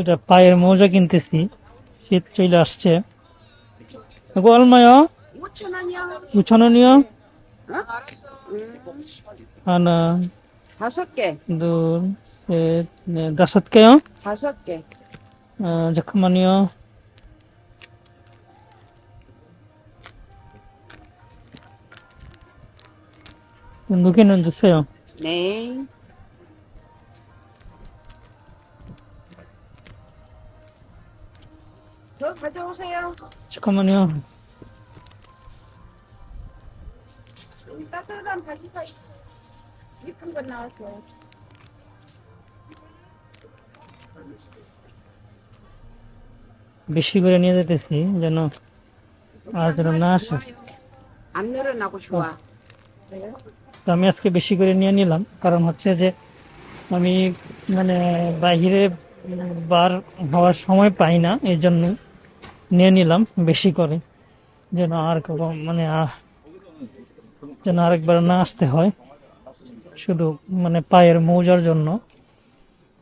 এটা পায়ের মোজা কিনতেছি শীত চলে আসছে 이거 얼마요? 5천 원이요. 6천 원 저 가져오세요. 잠깐만요. 여기 따뜻한 바지 사이. 예쁜 거 나왔어요. বেশি করে নিয়ে যেতেছি যেন আর যেন না আসে 안 늘어나고 좋아. তো আমি আজকে বেশি করে নিয়ে নিলাম কারণ হচ্ছে যে আমি মানে বাইরে বার হওয়ার সময় পাই না এই জন্য নিয়ে নিলাম, বেশি করে। যেন আর মানে যেন আরেকবার না আসতে হয়। শুধু মানে পায়ের মৌজার জন্য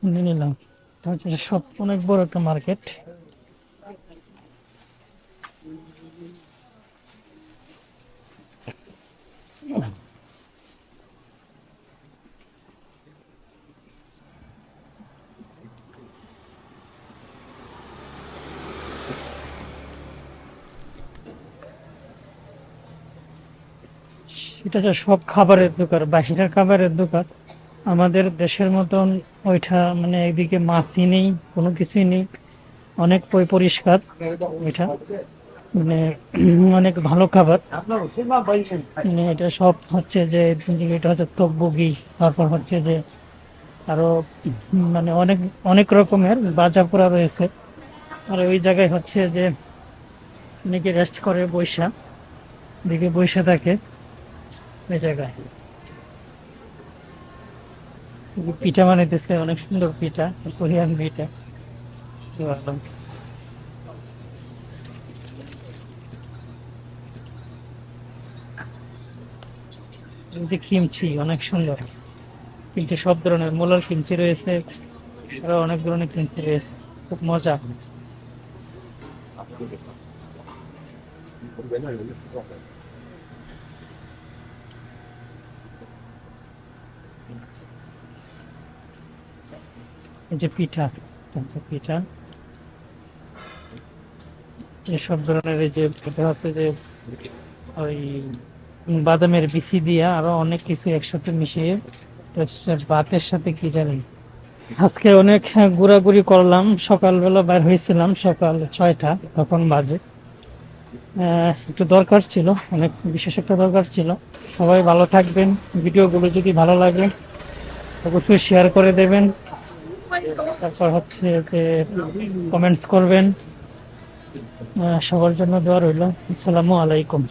নিয়ে নিলাম। হচ্ছে সব, অনেক বড় একটা মার্কেট। এটা হচ্ছে সব খাবারের দোকান, বাহিরের খাবারের দোকান, আমাদের দেশের মতন ওইটা মানে এদিকে মাছই নেই, কোনো কিছুই নেই, অনেক পরি- পরিষ্কার, ওইটা মানে অনেক ভালো খাবার। মানে এটা সব হচ্ছে যে এটা হচ্ছে তকবুগি তারপর হচ্ছে যে আরও মানে অনেক অনেক রকমের বাজা পোড়া রয়েছে। আর ওই জায়গায় হচ্ছে যে অনেকে রেস্ট করে বৈশা দিকে বৈশা থাকে। জায়গায় পিঠা বানাইতেছে, অনেক সুন্দর পিঠা, কোরিয়ান পিঠা। যে কিমচি, অনেক সুন্দর। কিমচি সব ধরনের, মোলার কিমচি রয়েছে আরও অনেক ধরনের কিমচি রয়েছে, খুব মজা। যে পিঠা পিঠা। এসব ধরনের এই যে এটা হচ্ছে যে ওই বাদামের বিচি দিয়া আরও অনেক কিছু একসাথে মিশিয়ে ভাতের সাথে কি জানি। আজকে অনেক ঘোরাঘুরি করলাম, সকালবেলা বের হয়েছিলাম সকাল ছয়টা, তখন বাজে। একটু দরকার ছিল, অনেক বিশেষ একটা দরকার ছিল। সবাই ভালো থাকবেন, ভিডিওগুলো যদি ভালো লাগে অবশ্যই শেয়ার করে দেবেন। তারপর হচ্ছে যে কমেন্টস করবেন। সবার জন্য দেওয়া রইল। আসসালামু আলাইকুম।